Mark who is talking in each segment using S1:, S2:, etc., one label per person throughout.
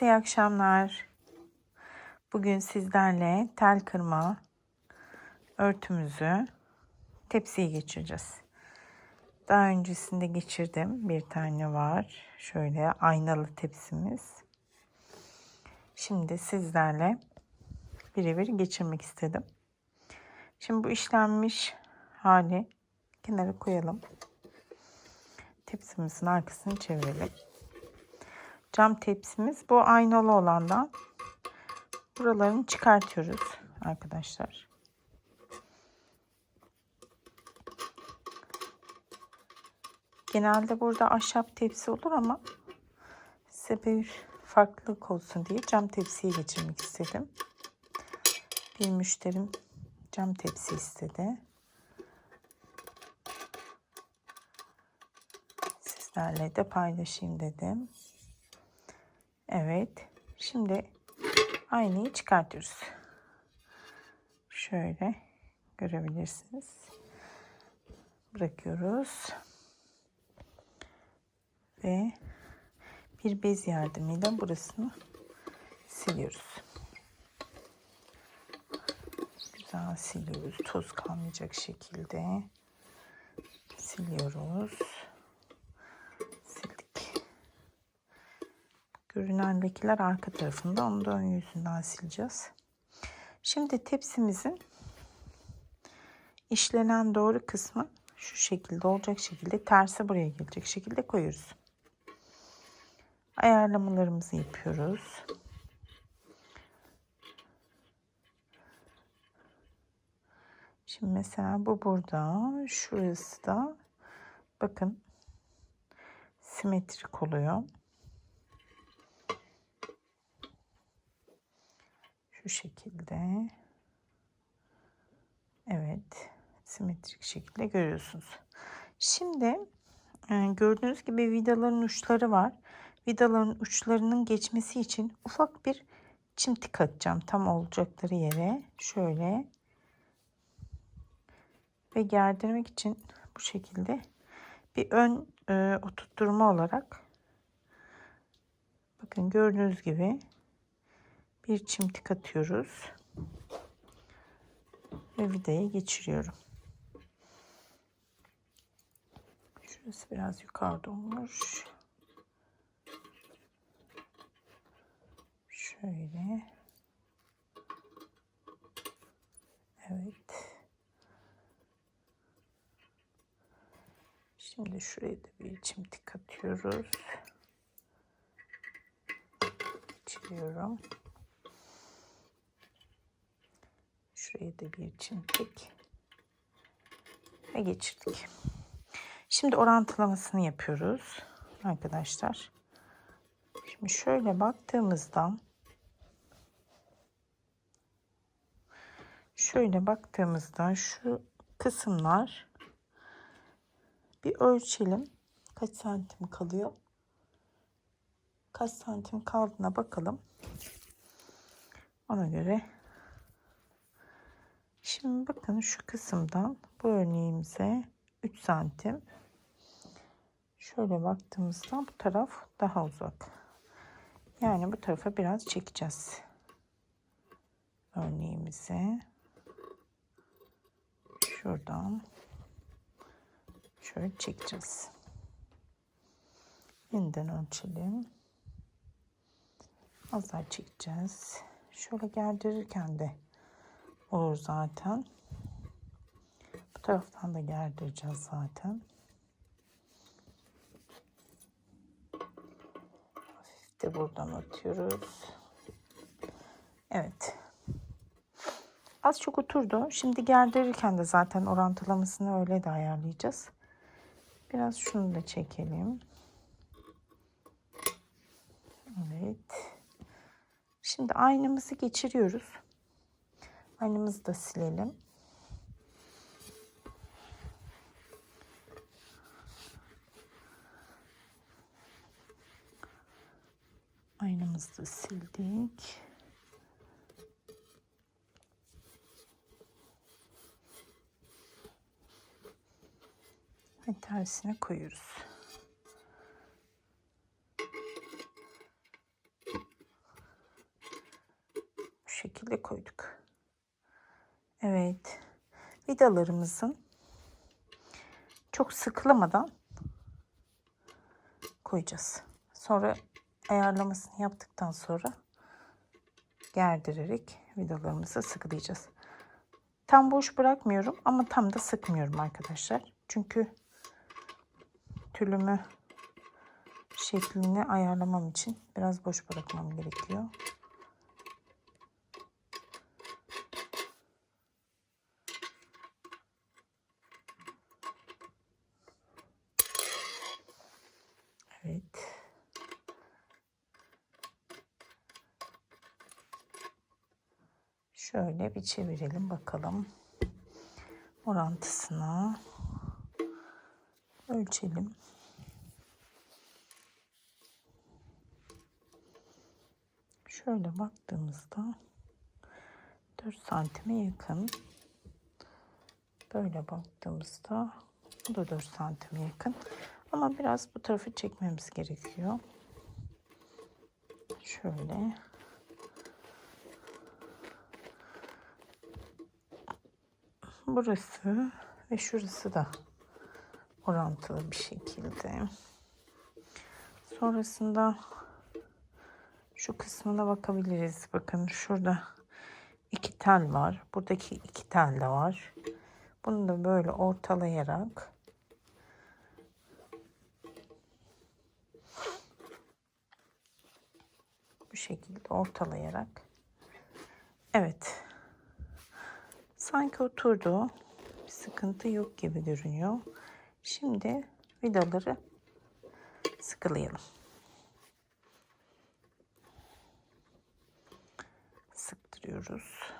S1: Herkese iyi akşamlar. Bugün sizlerle tel kırma örtümüzü tepsiye geçireceğiz. Daha öncesinde geçirdim. Bir tane var. Şöyle aynalı tepsimiz. Şimdi sizlerle birebir geçirmek istedim. Şimdi bu işlenmiş hali kenara koyalım. Tepsimizin arkasını çevirelim. Cam tepsimiz bu aynalı olandan buralarını çıkartıyoruz arkadaşlar. Genelde burada ahşap tepsi olur ama size bir farklılık olsun diye cam tepsiye geçirmek istedim. Bir müşterim cam tepsi istedi. Sizlerle de paylaşayım dedim. Evet. Şimdi aynayı çıkartıyoruz. Şöyle görebilirsiniz. Bırakıyoruz. Ve bir bez yardımıyla burasını siliyoruz. Güzel siliyoruz. Toz kalmayacak şekilde siliyoruz. Sildik. Görünen lekeler arka tarafında. Onu da ön yüzünden sileceğiz. Şimdi tepsimizin işlenen doğru kısmı şu şekilde olacak şekilde tersi buraya gelecek şekilde koyuyoruz. Ayarlamalarımızı yapıyoruz. Şimdi mesela bu burada, şurası da bakın simetrik oluyor. Şekilde. Evet. Simetrik şekilde görüyorsunuz. Şimdi e, gördüğünüz gibi vidaların uçları var. Vidaların uçlarının geçmesi için ufak bir çimtik atacağım. Tam olacakları yere. Şöyle. Ve gerdirmek için bu şekilde bir ön e, oturtturma olarak bakın gördüğünüz gibi bir çimtik atıyoruz ve vidayı geçiriyorum. Şurası biraz yukarıda olmuş. Şöyle. Evet. Şimdi şuraya da bir çimdik atıyoruz. Geçiriyorum. Şuraya da bir çimdik. Ve geçirdik. Şimdi orantılamasını yapıyoruz arkadaşlar. Şimdi şöyle baktığımızda şöyle baktığımızda şu kısımlar bir ölçelim. Kaç santim kalıyor? Kaç santim kaldığına bakalım. Ona göre Şimdi bakın şu kısımdan bu örneğimize 3 santim. Şöyle baktığımızda bu taraf daha uzak. Yani bu tarafa biraz çekeceğiz. Örneğimizi. Şuradan şöyle çekeceğiz. Yeniden ölçelim. Az daha çekeceğiz. Şöyle gerdirirken de olur zaten. Bu taraftan da gerdireceğiz zaten. Hafif de buradan atıyoruz. Evet. Az çok oturdu. Şimdi gerdirirken de zaten orantılamasını öyle de ayarlayacağız. Biraz şunu da çekelim. Evet. Şimdi aynamızı geçiriyoruz. Aynamızı da silelim. Aynamızı da sildik. Ve tersine koyuyoruz. şekilde koyduk. Evet. Vidalarımızın çok sıkılamadan koyacağız. Sonra ayarlamasını yaptıktan sonra gerdirerek vidalarımızı sıkılayacağız. Tam boş bırakmıyorum ama tam da sıkmıyorum arkadaşlar. Çünkü tülümü şeklini ayarlamam için biraz boş bırakmam gerekiyor. Evet. Şöyle bir çevirelim bakalım. Orantısını ölçelim. Şöyle baktığımızda 4 santime yakın. Böyle baktığımızda bu da 4 santime yakın. Ama biraz bu tarafı çekmemiz gerekiyor. Şöyle. Burası ve şurası da orantılı bir şekilde. Sonrasında şu kısmına bakabiliriz. Bakın şurada iki tel var. Buradaki iki tel de var. Bunu da böyle ortalayarak bu şekilde ortalayarak evet sanki oturdu. Bir sıkıntı yok gibi görünüyor. Şimdi vidaları sıkılayalım. Sıktırıyoruz.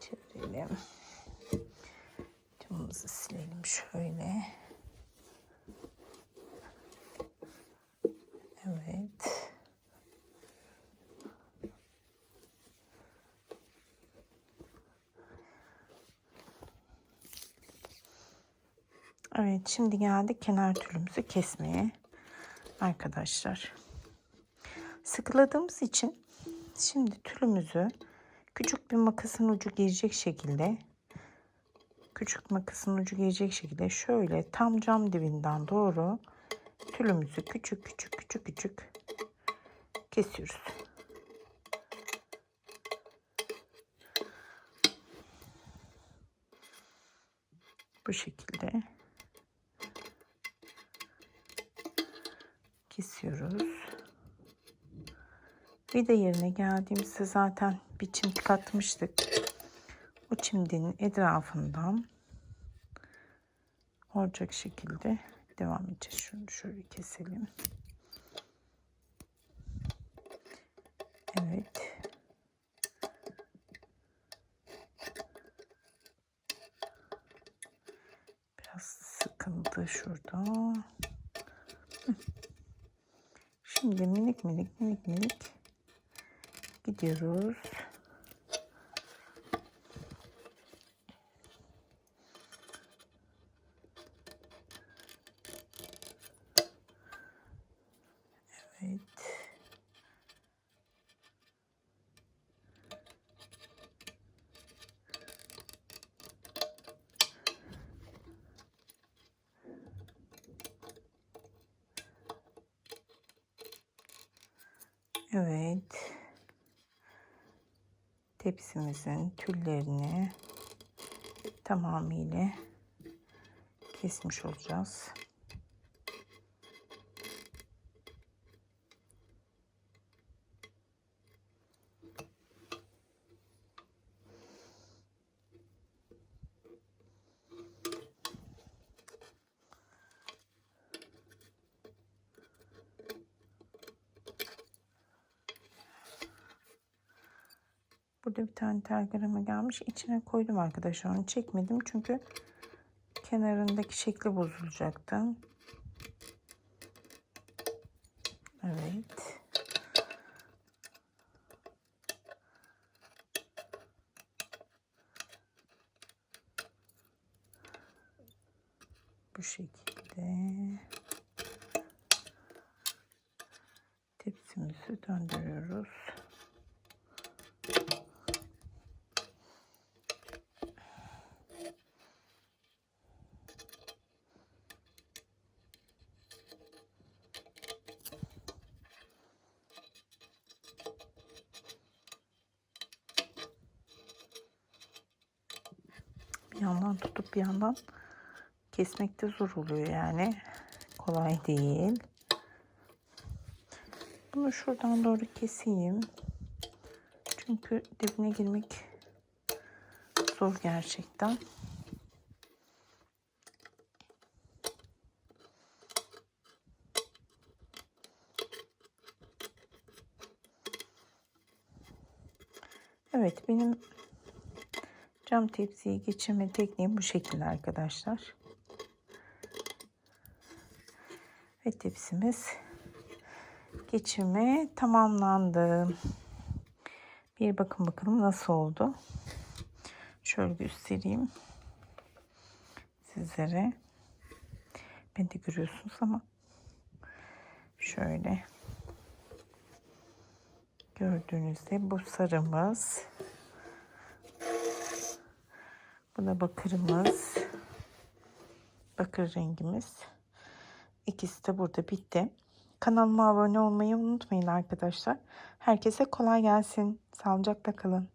S1: Çevirelim. Camımızı silelim şöyle Evet. Evet şimdi geldik kenar tülümüzü kesmeye arkadaşlar. Sıkıladığımız için şimdi tülümüzü küçük bir makasın ucu girecek şekilde küçük makasın ucu girecek şekilde şöyle tam cam dibinden doğru tülümüzü küçük küçük küçük küçük kesiyoruz. Bu şekilde kesiyoruz. Vida yerine geldiğimizde zaten bir çimdik atmıştık. O çimdinin etrafından olacak şekilde devam edeceğiz. Şunu şöyle keselim. Evet. Biraz sıkıntı şurada. Şimdi minik minik minik minik gidiyoruz. Evet. Evet. Tepsimizin tüllerini tamamıyla kesmiş olacağız. Burada bir tane telgrama gelmiş. İçine koydum arkadaşlar. Onu çekmedim çünkü kenarındaki şekli bozulacaktı. Evet. Bu şekilde. tepsimizi döndürüyoruz. Bir yandan tutup bir yandan kesmekte zor oluyor yani. Kolay değil. Bunu şuradan doğru keseyim. Çünkü dibine girmek zor gerçekten. Evet benim cam tepsiye geçirme tekniğim bu şekilde arkadaşlar. Ve tepsimiz geçirme tamamlandı. Bir bakın bakalım nasıl oldu. Şöyle göstereyim sizlere. Ben de görüyorsunuz ama şöyle gördüğünüzde bu sarımız bu da bakırımız bakır rengimiz. İkisi de burada bitti. Kanalıma abone olmayı unutmayın arkadaşlar. Herkese kolay gelsin. Sağlıcakla kalın